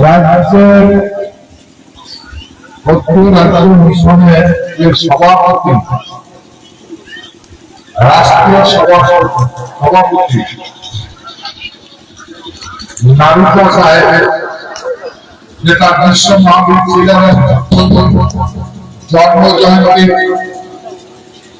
রাজ্যের রাজ্য মিশনের যে সভাপতি রাষ্ট্রীয় সভাপতি সভাপতি নারুকা সাহেবের যেটা বিশ্ব মহাবীর ছিলেন জন্ম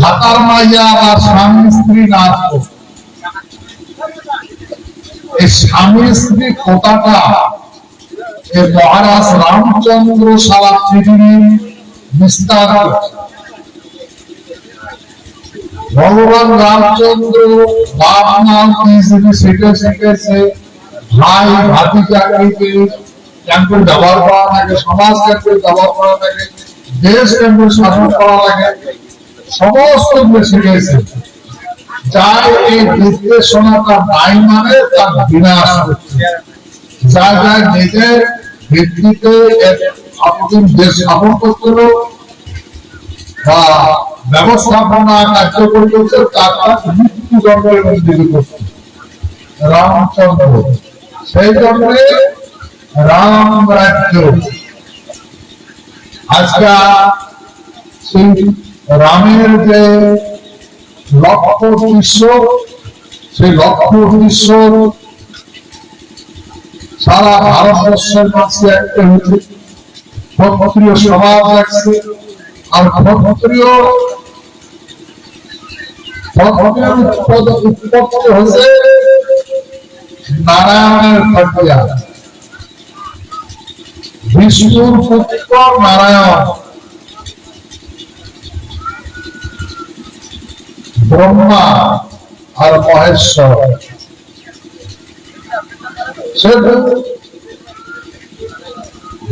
ঢাকার মাইয়া বা স্বামী স্ত্রী না। এই স্বামী স্ত্রী কথাটা এই মহারাজ রামচন্দ্র সারা পৃথিবী বিস্তার ভগবান রামচন্দ্র বাপ মা কি হিসেবে শিখে শিখেছে, ভাই ভাতিজাকে কেমন ব্যবহার করা লাগে, সমাজ কেমন ব্যবহার করা লাগে, দেশ কেমন শাসন করা লাগে সমস্ত যার এই মানে তার বিনাশ নিজের ভিত্তিতে আপন দেশ স্থাপন বা ব্যবস্থাপনা কার্যকরী করছে মৃত্যুদণ্ডের মধ্যে করছে রামচন্দ্র। সেই জন্য রাম রাজ্য। আজকে রামের যে উদ্দেশ্য সেই উদ্দেশ্য সারা ভারতবর্ষের একটা সমাজ আছে। আর উৎপত্তি নারায়ণের খটিয়া বিষ্ণুর পুত্র নারায়ণ। ব্রহ্মা আর মহেশ্বর।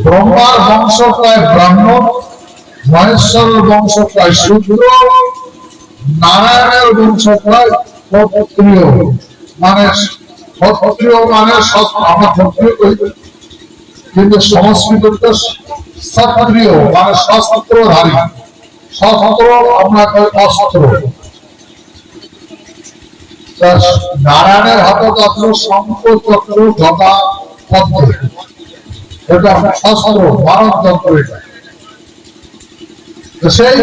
ব্রহ্মার বংশ প্রায় ব্রাহ্মণ মহেশ্বরের বংশ প্রায় শূদ্র নারায়ণের বংশ প্রায় মানে ক্ষত্রিয় মানে আমরা ক্ষত্রিয় কই? কিন্তু সংস্কৃত সক্রিয় মানে শস্ত্রধারী শস্ত্র আমরা কই অস্ত্র। নারায়ণের হাতে তত্র শঙ্খ চক্র এটা সেই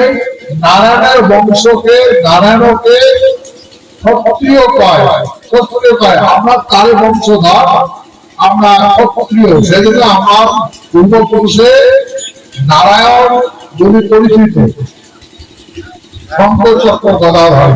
নারায়ণের বংশকে, নারায়ণকে ক্ষত্রিয় কয় ক্ষত্রিয় কয় আমরা তার বংশধর, আমরা ক্ষত্রিয় সেজন্য আমার পূর্বপুরুষে নারায়ণ যদি পরিচিত শঙ্কর চক্র গদা হয়।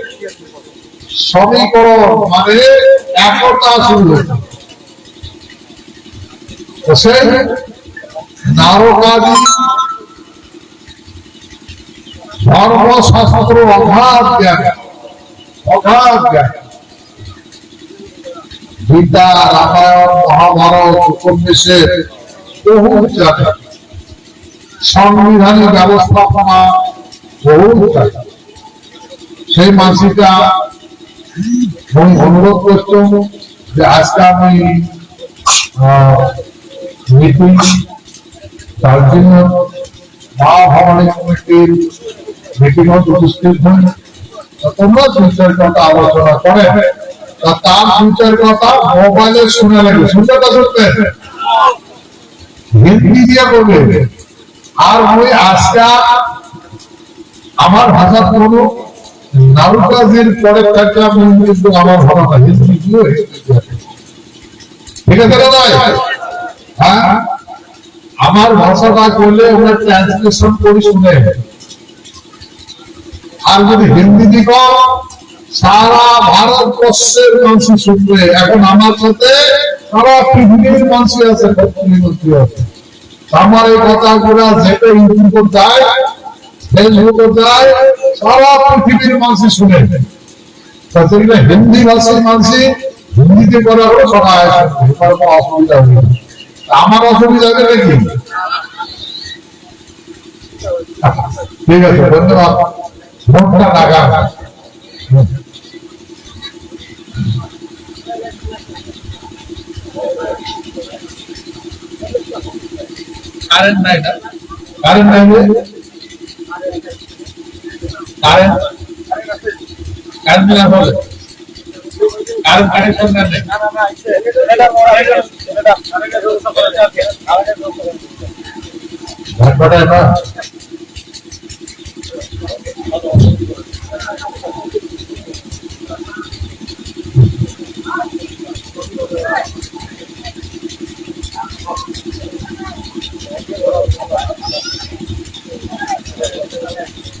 সমীকরণ মানে একতা শুরু। ধর্মশাস্ত্র জ্ঞান জ্ঞান। গীতা, রামায়ণ, মহাভারত, উপনিষেদ, বহু জানে সাংবিধানিক ব্যবস্থাপনা বহুত থাকে। সেই মানসিকটা আমি অনুরোধ করতাম যে আজকে আমি মিটিং তার জন্য মা ভবানী কমিটির মিটিং উপস্থিত হন। তোমরা ফিউচার কথা আলোচনা করে। তার ফিউচার কথা মোবাইলে শুনে লাগে শুনতে তো শুনতে হিন্দি দিয়ে করবে। আর ওই আজকা আমার ভাষা কোনো নারুকাজির পরে কিন্তু আমার হিন্দি দিয়ে ঠিক আছে হ্যাঁ? আমার ভাষাটা করলে ওরা ট্রান্সলেশন করে শুনে। আর যদি হিন্দি দিক সারা ভারতবর্ষের মানুষ শুনবে। এখন আমার সাথে সারা পৃথিবীর মানুষ আছে প্রধানমন্ত্রী আছে। আমার এই কথাগুলো যেটা ইউটিউবে যায় ফেসবুকে যায়, সারা পৃথিবীর মানুষ শুনে তাছাড়া হিন্দি ভাষার মানুষ হিন্দিতে করা হলে সবাই এবার কোনো অসুবিধা হবে আমার অসুবিধা হবে নাকি? ঠিক আছে, ধন্যবাদ। মনটা লাগা কারেন্ট নাই কারেন্ট নাই? কারেন্ট কারেন্ট না হলে কারেন্ট কানেকশন না নেই। বাটায় না हेलो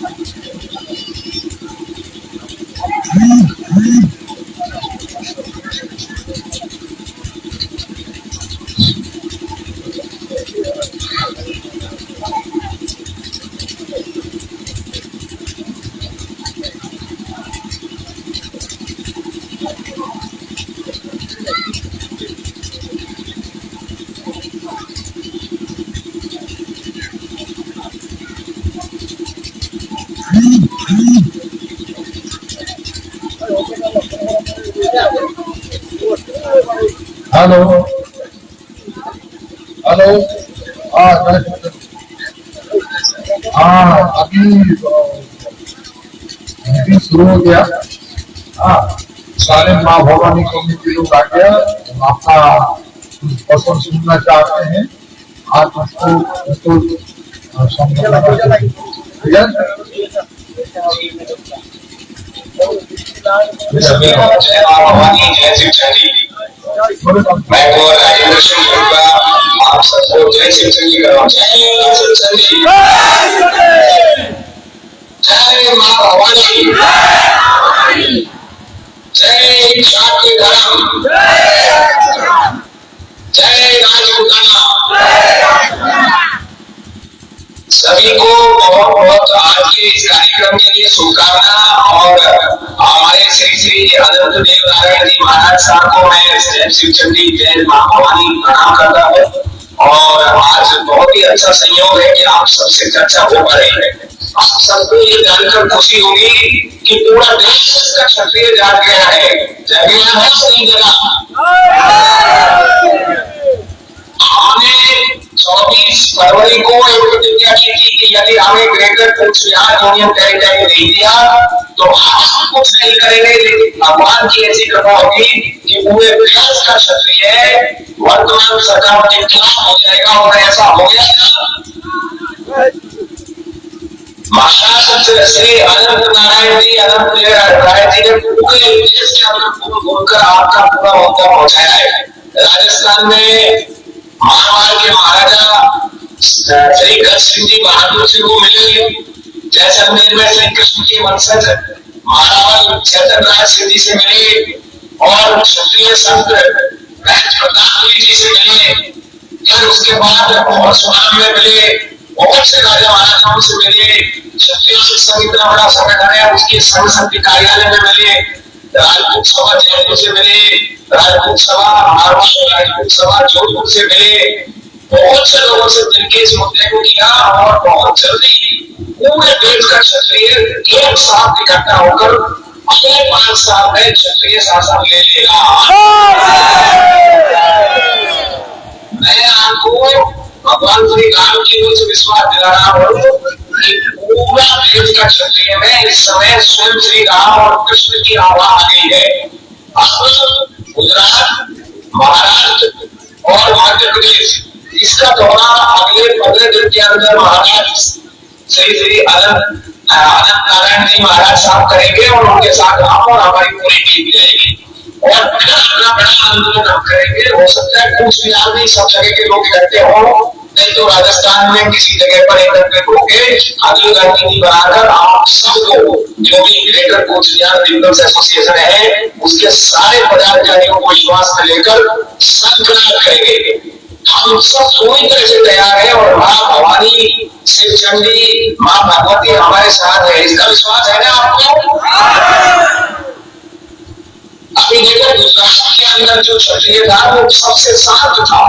शुरू हो गया। आ, सारे माँ भवानी कम्युनिटी लोग आ गया आपका पसंद सुनना चाहते हैं। आप उसको उसको हाँ, आप सबको जय शिव चंडी करवा चाहिए जय माँ भवानी जय शांति धर्म जय राजपूताना सभी को बहुत बहुत आज के इस कार्यक्रम के लिए शुभकामना और हमारे श्री श्री अनंत देव नारायण जी महाराज साहब को मैं शिव चंडी जय माँ भवानी प्रणाम करता हूँ। और आज बहुत ही अच्छा संयोग है कि आप सबसे चर्चा हो पा रही है। आप सबको ये जानकर खुशी होगी कि पूरा देश इसका क्षत्रिय जाग गया है। जगह है सही जगह हमने 24 फरवरी को एक प्रतिज्ञा की थी कि यदि हमें ग्रेटर यूनियन टेरिटरी नहीं दिया तो हम कुछ नहीं करेंगे, लेकिन भगवान की ऐसी कृपा होगी कि पूरे देश का क्षत्रिय वर्तमान सरकार के खिलाफ हो जाएगा और ऐसा हो गया। जी जी राजस्थान में महाराज के महाराजा श्री कृष्ण जी बहादुर सिंह को मिले जैसलमेर में श्री कृष्ण के वंशज महाराज चैतन सिंह जी से मिले और क्षत्रिय संत प्रताप जी से मिले। फिर उसके बाद में मिले। बहुत से राजा महाराजाओं से मिले क्षत्रिय संघ इतना बड़ा संगठन है उसके संघ के कार्यालय में मिले। राजपूत सभा जयपुर से मिले। राजपूत सभा मारवाड़ राजपूत सभा जोधपुर से मिले। बहुत से लोगों से मिलकर इस मुद्दे को किया और बहुत जल्दी पूरे देश का क्षत्रिय एक साथ इकट्ठा होकर अगले पाँच साल में क्षत्रिय शासन ले लेगा। मैं आपको भगवान श्री राम की से विश्वास दिला रहा हूँ पूरा देश का क्षत्रिय में इस समय स्वयं श्री राम और कृष्ण की आवाज़ आ गई है। गुजरात, महाराष्ट्र और मध्य प्रदेश, इसका दौरा अगले पंद्रह दिन के अंदर महाराज श्री श्री अनंत अनंत नारायण जी महाराज साहब करेंगे और उनके साथ हम और हमारी पूरी टीम जाएगी। और फिर अपना बड़ा आंदोलन हम करेंगे हो सकता है कुछ बिहार में सब जगह के लोग इकट्ठे हो। नहीं तो राजस्थान में किसी जगह पर एकत्रित होकर अगली रणनीति बनाकर आप सबको जो भी greater Cooch Behar peoples association है उसके सारे पदाधिकारियों को विश्वास में लेकर संकल्प करेंगे हम सब पूरी तरह से तैयार है और माँ भवानी शिव चंडी माँ भगवती, हमारे साथ है। इसका विश्वास है ना आपको? अभी जगह के अंदर जो क्षत्रिय था वो सबसे शांत था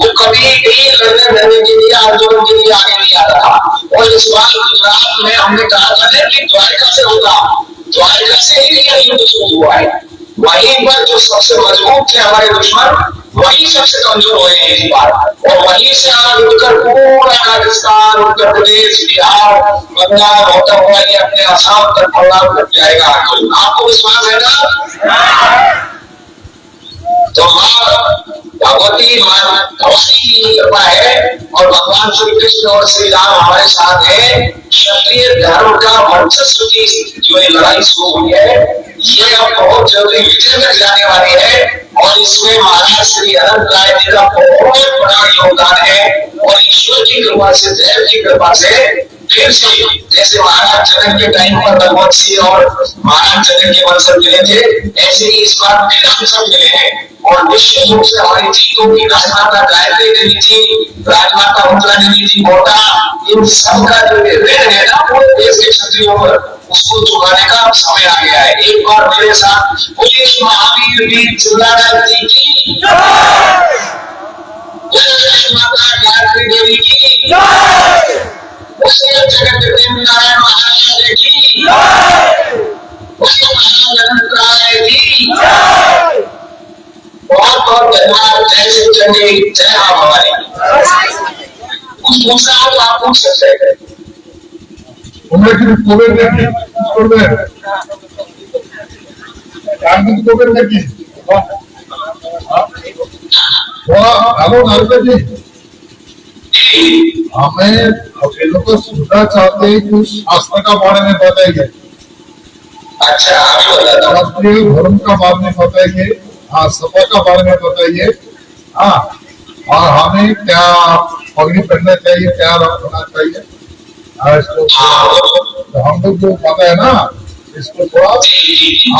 वो कभी भी लड़ने लड़ने के लिए आंदोलन के लिए आगे नहीं आता था। और इस बार गुजरात में हमने कहा था कि द्वारका से होगा। द्वारका से ही यह युद्ध शुरू हुआ है। वहीं पर जो सबसे मज़बूत थे हमारे दुश्मन, वहीं सबसे कमज़ोर हुए हैं इस बार। और वहीं से आज उठकर पूरा राजस्थान, उत्तर प्रदेश, बिहार, बंगाल होता हुआ ये अपने आसाम तक प्रभाव कर जाएगा आपको विश्वास है ना? तो भगवती माँ भगवती की कृपा है और भगवान श्री कृष्ण और श्री राम हमारे साथ है। क्षत्रिय धर्म का वर्चस्व की जो लड़ाई शुरू हुई है, ये अब बहुत जल्दी विजय तक जाने वाली है। और इसमें महाराज श्री अनंत राय जी का बहुत बड़ा योगदान है और ईश्वर की कृपा से, देव की कृपा से फिर से जैसे महाराज जनक के टाइम पर भगवत सिंह और महाराज जनक के वंशज मिले थे, ऐसे ही इस बार फिर हम सब मिले हैं। और निश्चित रूप से हमारी जीतों की राजमाता गायत्री देवी जी, राजमाता उत्तरा देवी जी, मोटा, इन सब का जो ऋण है ना, वो देश के क्षत्रियों पर उसको चुकाने का समय आ गया है एक बार मेरे साथ पुलिस महावीर की गायत्री देवी की जय श्री चंडी कुछ पूछना हो तो आप पूछ सकते हैं তোমরা কিন্তু করবেন নাকি করবেন রাজনীতি করবেন নাকি हेलो नारदा जी हमें ये लोग को सुनना चाहते हैं कि उस शास्त्र का बारे में बताइए अच्छा अभी बताता हूँ शास्त्रीय धर्म का बारे में बताइए हाँ सभा का बारे में बताइए हाँ और हमें क्या पगड़ी पहनना चाहिए क्या रखना चाहिए हाँ, इसको तो हम लोग जो पता है ना इसको थोड़ा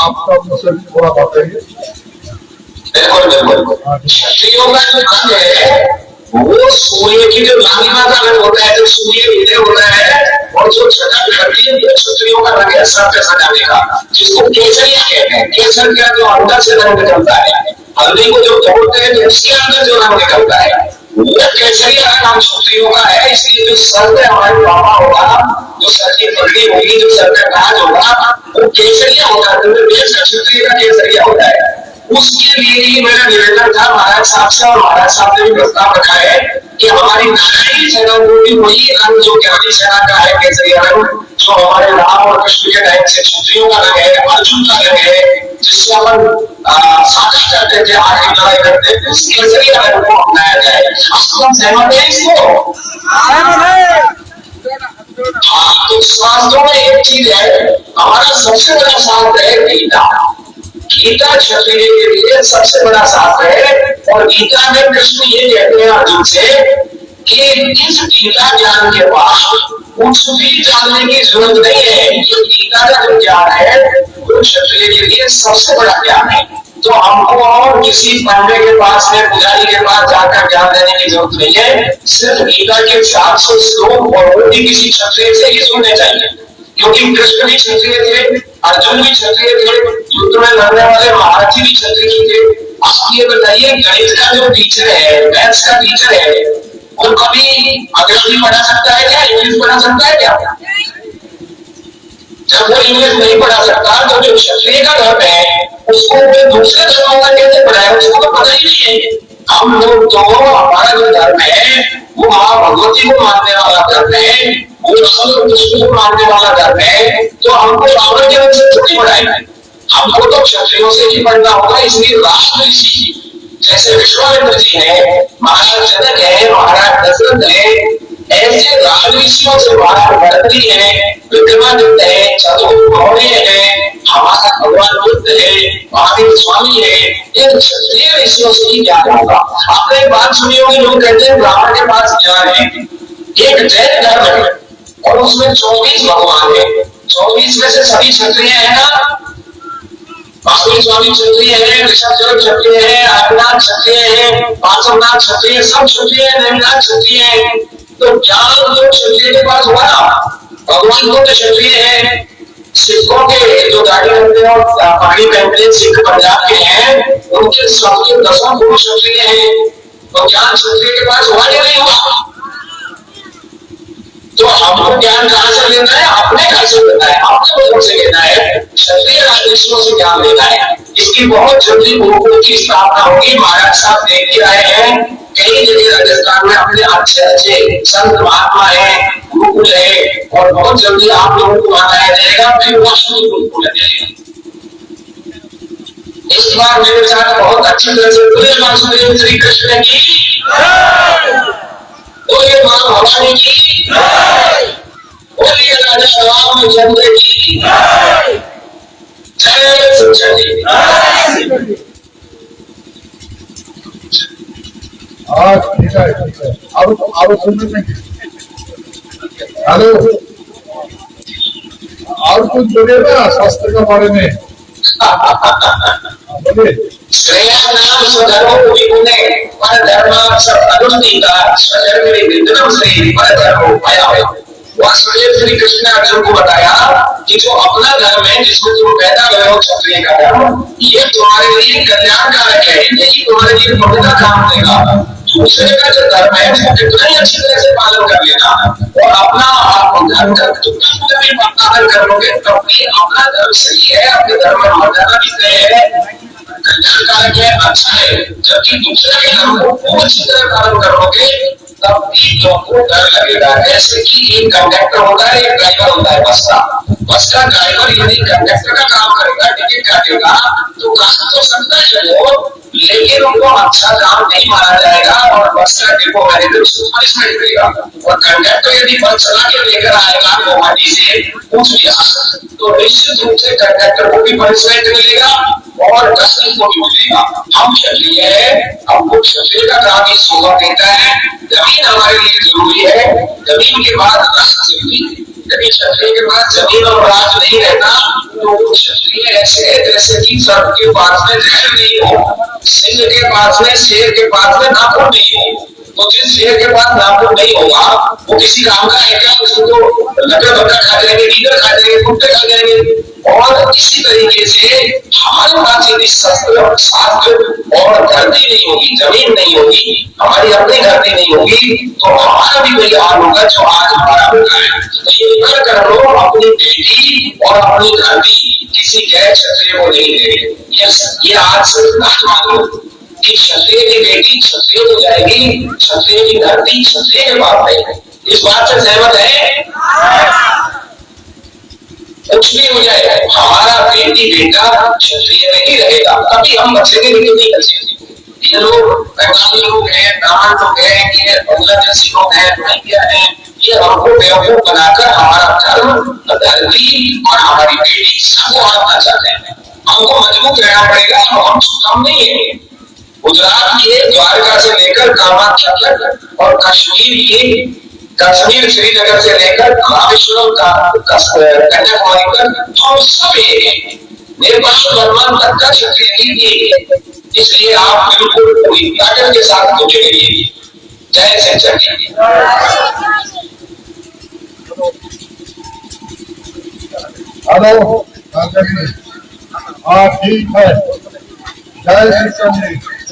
आपका मुझसे थोड़ा बताइए। है वो सूर्य की जो लालिमा का रंग होता है जो सूर्य विजय होता है और जो छटा करती है वो का रंग है सर पे सजाने का। जिसको केसरिया कहते हैं। केसर का जो अंदर से रंग निकलता है? हल्दी को जो तोड़ते हैं तो उसके अंदर जो रंग निकलता है। केसरिया रंग नाम सूत्रियों का है, इसलिए जो सर पे हमारे बाबा होगा, जो सर की पगड़ी होगी, जो सर का ताज होगा, वो केसरिया होता है तो का क्षत्रिय का केसरिया होता है। उसके लिए ही मेरा निवेदन था महाराज साहब से और महाराज साहब ने भी प्रस्ताव रखा है कि हमारी नारायणी सेना को भी वही रंग जो ज्ञानी सेना का है केसरिया रंग जो हमारे राम और कृष्ण के टाइम से क्षत्रियों का रंग है अर्जुन का रंग है जिससे अपन आ, साझा करते थे आगे लड़ाई करते थे उस केसरिया रंग को अपनाया जाए। हम सहमत है इसको? हाँ। तो शास्त्रों में एक चीज़ है हमारा सबसे बड़ा शास्त्र है गीता गीता क्षत्रिय के लिए सबसे बड़ा शास्त्र है। और गीता में कृष्ण ये कहते हैं अर्जुन से कि इस गीता ज्ञान के बाद कुछ भी जानने की ज़रूरत नहीं है ये गीता का जो ज्ञान है, वो क्षत्रिय के लिए सबसे बड़ा ज्ञान है। तो हमको और किसी पंडे के पास में पुजारी के पास जाकर ज्ञान देने की ज़रूरत नहीं है। सिर्फ़ गीता के सात सौ श्लोक और वो भी किसी क्षत्रिय से ही सुनने चाहिए। क्योंकि कृष्ण भी क्षत्रिय थे अर्जुन भी क्षत्रिय थे युद्ध में लड़ने वाले महारथी भी क्षत्रिय थे। आप ये बताइए, गणित का जो टीचर है मैथ्स का टीचर है, वो कभी अंग्रेज़ी पढ़ा सकता है क्या इंग्लिश पढ़ा सकता है क्या? जब वो इंग्लिश नहीं पढ़ा सकता तो जो क्षत्रिय का धर्म है, उसको दूसरे धर्मों का कैसे पढ़ाए, उसको तो पता ही नहीं है। हम लोग तो हमारा जो धर्म है, वो माँ भगवती को मानने वाला धर्म है। तो हमको के से थोड़ी पढ़ाएँगे हमको तो क्षत्रियों से ही पढ़ना होगा इसलिए राष्ट्र ऋषि जैसे विश्वामित्र जी है महाराज जनक है महाराज दशरथ है ऐसे राजऋषियों से महाराज भरती है विक्रमादित्य है चतुर्थ है हमारा भगवान बुद्ध है महावीर स्वामी है इन क्षत्रिय ऋषियों से ही ज्ञान होगा आपने एक बात सुनी होगी लोग कहते हैं ब्राह्मण के पास ज्ञान है एक जैन धर्म है। और उसमें चौबीस भगवान है। चौबीस में से सभी क्षत्रिय है ना? महावीर स्वामी क्षत्रिय है ऋषभ क्षत्रिय है, आदिनाथ क्षत्रिय है क्षत्रिय सब क्षत्रिय है नैनाथ क्षत्रिय है। तो ज्ञान तो क्षत्रिय के पास हुआ? भगवान बुद्ध क्षत्रिय है। सिखों के जो रखते हैं और पहनते सिख पंजाब के हैं, उनके सबके दसों गुरु क्षत्रिय हैं। तो ज्ञान क्षत्रिय के पास हुआ नहीं हुआ? तो हमको ज्ञान कहाँ से लेना है, अपने घर से लेना है, अपने बच्चों से लेना है, क्षत्रिय राजऋषियों से ज्ञान लेना है। इसकी बहुत जल्दी गुरुकुल की स्थापना होगी। महाराज साहब देख के आए हैं। कई जगह राजस्थान में अपने अच्छे अच्छे संत महात्मा है, गुरुकुल है, और बहुत जल्दी आप लोगों को बताया जाएगा फिर वास्तु गुरुकुल है। इस बार मेरे साथ बहुत अच्छी तरह से पूरे श्री कृष्ण की। भवानी की बोलिए राजा रामचंद्र की जय सच्चा जी हाँ ठीक है ठीक है और और सुनने में हेलो और कुछ बोलिए ना शास्त्र के बारे में हाँ, श्रेया नाम स्वधर्मो विगुणे पर धर्म सब अनुष्ठिता स्वधर्म विघ्नम श्री पर धर्मो भयावह वासुदेव श्री कृष्ण ने अर्जुन को बताया कि जो अपना धर्म है जिसमें तुम पैदा हुए हो क्षत्रिय का धर्म ये तुम्हारे लिए कल्याणकारक है यही तुम्हारे लिए बहुधा काम देगा दूसरे का जो धर्म है उसको कितना ही अच्छी तरह से पालन कर लेना और अपना धर्म का कितना भी पालन कर लोगे तब भी अपना धर्म सही है अपने धर्म में मर्यादा भी सही है अच्छा है। जबकि दूसरे के धर्म को अच्छी तरह पालन करोगे तब भी लोगों, डर लगेगा जैसे कि एक कंडक्टर होता है, एक ड्राइवर होता है बस का। बस का ड्राइवर यदि कंडक्टर का काम करेगा टिकट काटेगा तो काम तो सकता है वो, लेकिन उनको अच्छा काम नहीं माना जाएगा और बस का डिपो मैनेजर उसको पनिशमेंट देगा। और कंडक्टर यदि बस चला के लेकर आएगा, गुवाहाटी से पूछ लिया तो निश्चित रूप से कंडक्टर को भी पनिशमेंट मिलेगा और कस्टमर को भी मिलेगा। हम है, हमको क्षत्रिय का काम ही शोभा देता है ज़मीन हमारे लिए ज़रूरी है। ज़मीन के बाद राज ज़रूरी यदि क्षत्रिय के पास ज़मीन और राज नहीं रहता तो क्षत्रिय ऐसे है जैसे कि सर्प के पास में जहर नहीं हो। सिंह के पास में शेर के पास में नाखून नहीं हो। तो जिस शेर के पास नाखून नहीं होगा वो किसी काम का है क्या उसको तो लकड़ बकड़ खा जाएँगे नीगर खा जाएँगे कुत्ते खा जाएँगे। और इसी तरीके से हमारे पास यदि शस्त्र शास्त्र और धरती नहीं होगी, ज़मीन नहीं होगी, हमारी अपनी धरती नहीं होगी तो हमारा भी वही हाल होगा जो आज हमारा होता है। तो ये कर कर लो, अपनी बेटी और अपनी धरती, किसी गैर क्षत्रिय को नहीं दे ये आज आज मान लो कि क्षत्रिय की बेटी क्षत्रिय हो जाएगी, क्षत्रिय की धरती क्षत्रिय के पास रहेगी इस बात से सहमत है? कुछ भी हो जाए, हमारा बेटी बेटा क्षत्रिय में ही रहेगा कभी हम लिए नहीं कर सकते ये लोग बंगाली लोग हैं, ब्राह्मण लोग हैं, ये बांग्लादेशी लोग हैं, रोहिंग्या हैं, ये हमको बेवकूफ़ बनाकर हमारा धर्म, धरती और हमारी बेटी सबको हड़पना चाहते हैं। हमको मज़बूत रहना पड़ेगा, हम कम नहीं है। गुजरात के द्वारका से लेकर कामाख्या तक और कश्मीर की, कश्मीर श्रीनगर से लेकर रामेश्वरम का कन्याकुमारी तक सब एक हैं। बर्मा तक का क्षेत्र एक है। इसलिए आप बिल्कुल ताकत के साथ रहिए जय जी हेलो ठीक है? जय श्री चंद्र।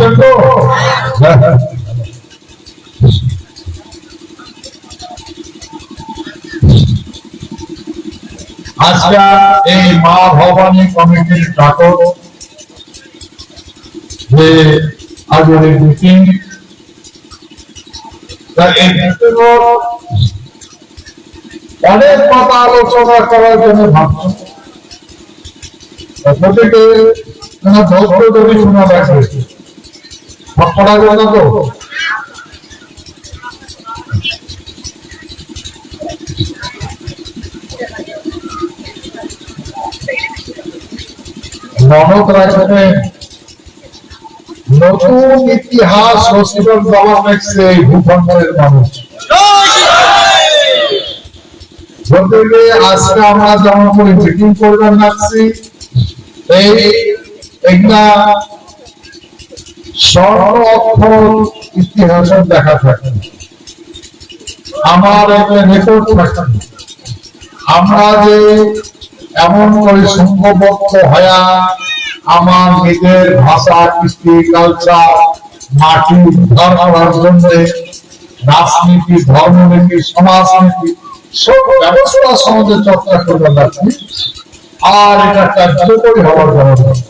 বুঝছেন। আজকে এই মা ভবানী কমিটির ডাকর যে আজকের এই মিটিং অনেক কথা আলোচনা করার জন্য ভাবছি। ধরে শোনা নতুন ইতিহাস দেওয়া লাগছে এই ভূখণ্ডের মানুষ। আজকে আমরা যেমন করে করবেন এই আমার একটা আমরা যে এমন করে সংঘবদ্ধ হয়া আমার নিজের ভাষা, কৃষ্টি কালচার মাটি উদ্ধার জন্য রাজনীতি, ধর্মনীতি, সমাজনীতি সব ব্যবস্থা সমাজে চর্চা লাগছি আর এটা কার্যকরী হওয়ার দরকার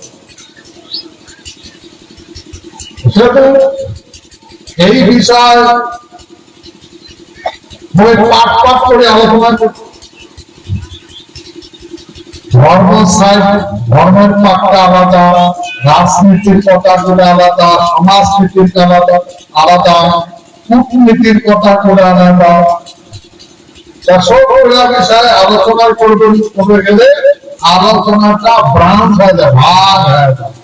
এই বিষয় পাঠ পাঠ করে আলোচনা ধর্মের আলাদা, রাজনীতির আলাদা, সমাজনীতির আলাদা আলাদা, কূটনীতির কথা করে আলাদা। বিষয়ে আলোচনা করবেন করে গেলে আলোচনাটা ব্রাঞ্চ হয়ে যায়, ভাগ হয়ে যায়।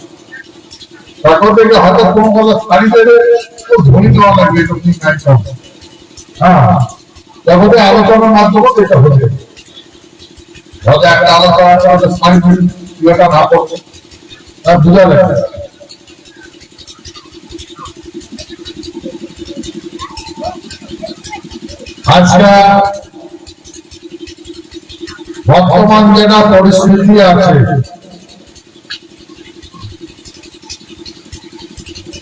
তখন থেকে হয়তো কোনো কোনো ছাড়ি দেবে তো ধরে নেওয়া লাগবে এটা ঠিক একদম হ্যাঁ আলোচনার মাধ্যমে এটা হয়ে হয়তো একটা আলোচনা না পড়ছে তা বুঝা আজকে বর্তমান যেটা পরিস্থিতি আছে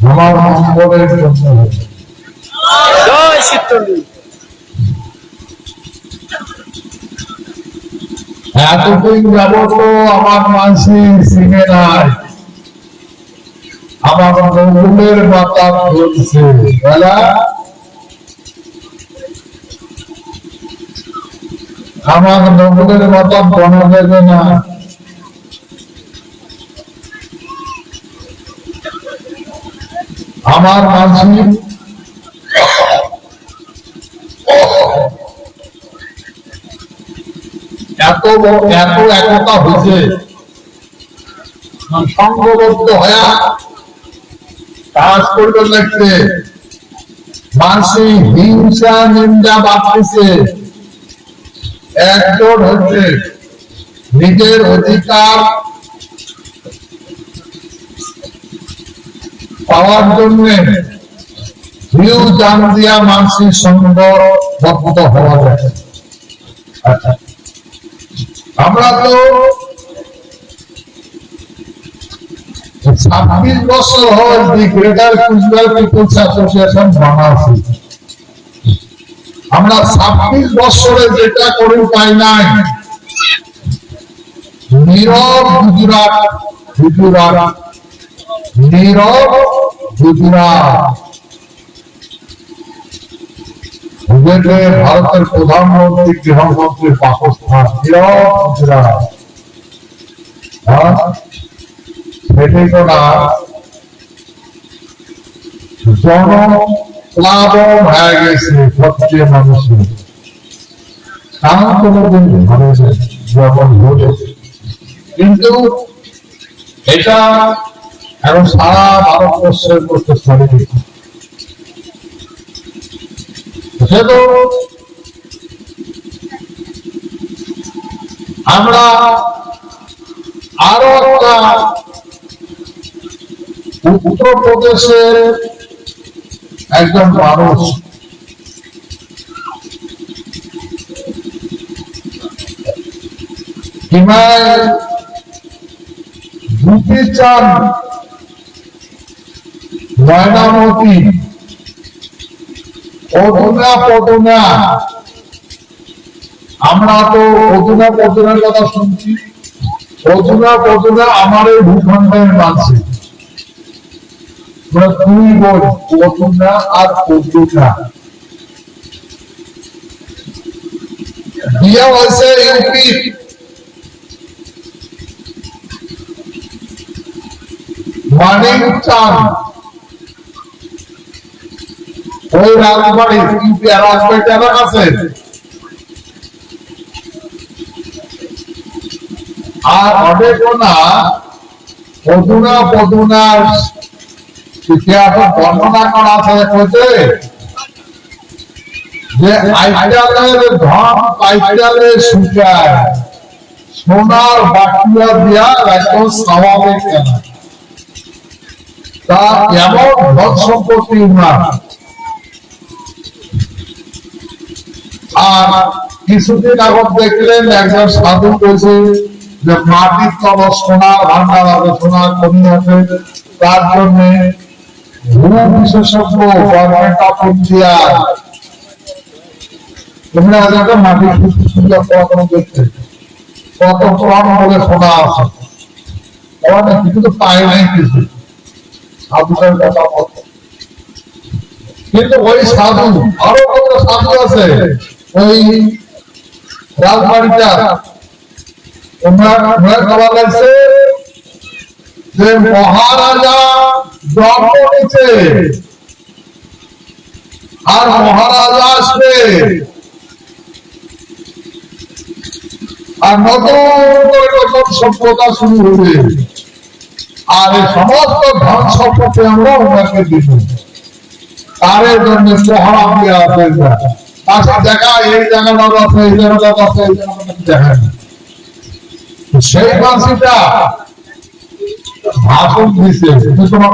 আমার মঙ্গলের জন্য। এতদিন যাবত আমার মানসি সিনে নাই। আমার মঙ্গলের মাতা চলছে বেলা। আমার মঙ্গলের মাতা বনা দেবে না। আমার মানসি এত এত একতা হয়েছে সংঘবদ্ধ হয়া কাজ করবে লাগছে। মানসি হিংসা নিন্দা বাড়তেছে। একজোট হচ্ছে, নিজের অধিকার পাওয়ার জন্য হিউ দিয়া মানসিক হওয়া যায়। আমরা তো ছাব্বিশ বছর দি গ্রেটার পিপুলস অ্যাসোসিয়েশন আমরা ছাব্বিশ বছরে যেটা করে পাই নাই। নীরব গুজরাট গুজরাট, নীরব ভারতের প্রধানমন্ত্রী গৃহমন্ত্রীর বাসস্থান হ্যাঁ? সেটাই তো না। জনপ্লাবন হয়ে গেছে প্রত্যেক মানুষের। কারণ কোনোদিন ভাবেছে যেমন ঘটেছে কিন্তু এটা এখন সারা ভারতবর্ষের মধ্যে ছড়িয়ে গেছে সেহেতু আমরা আরও একটা উত্তরপ্রদেশের একজন মানুষ। হিমায় চান ময়নামতি অধুনা পদনা। আমরা তো অধুনা কথা শুনছি। অধুনা আমার এই ভূখণ্ডের মাঝে। দুই বোন অধুনা আর অধুনা। বিয়ে হয়েছে ইউপি। মানিক চান ওই রাজবাড়ি ইউপি রাজবাড়ি এলাকা আছে। আর অনেক না পদুনা পদুনার বর্ণনা করা আছে কইতে যে আইটালের ধন শুকায়, সোনার বাটিয়া দিয়া একদম স্বাভাবিক তা এমন ধন সম্পত্তি না। আর কিছুদিন আগত দেখলেন একজন সাধু বলছে যে, মাটির ভান্ডার আছে কমি আছে। তার জন্য ভূ বিশেষজ্ঞ বলতে। কিন্তু ওই সাধু আরও কত সাধু আছে। ওই রাজবাড়িটা যে মহারাজা আর মহারাজা সভ্যতা শুরু হবে। আর এই সমস্ত ধন সম্পত্তি আমরা ওনাকে দিব। তার জন্য দিয়ে আছে পাশে দেখা, এই জায়গা আছে, এই জায়গা আছে, এই জায়গা। সেই মাসিটা ভাষণ দিছে। তোমার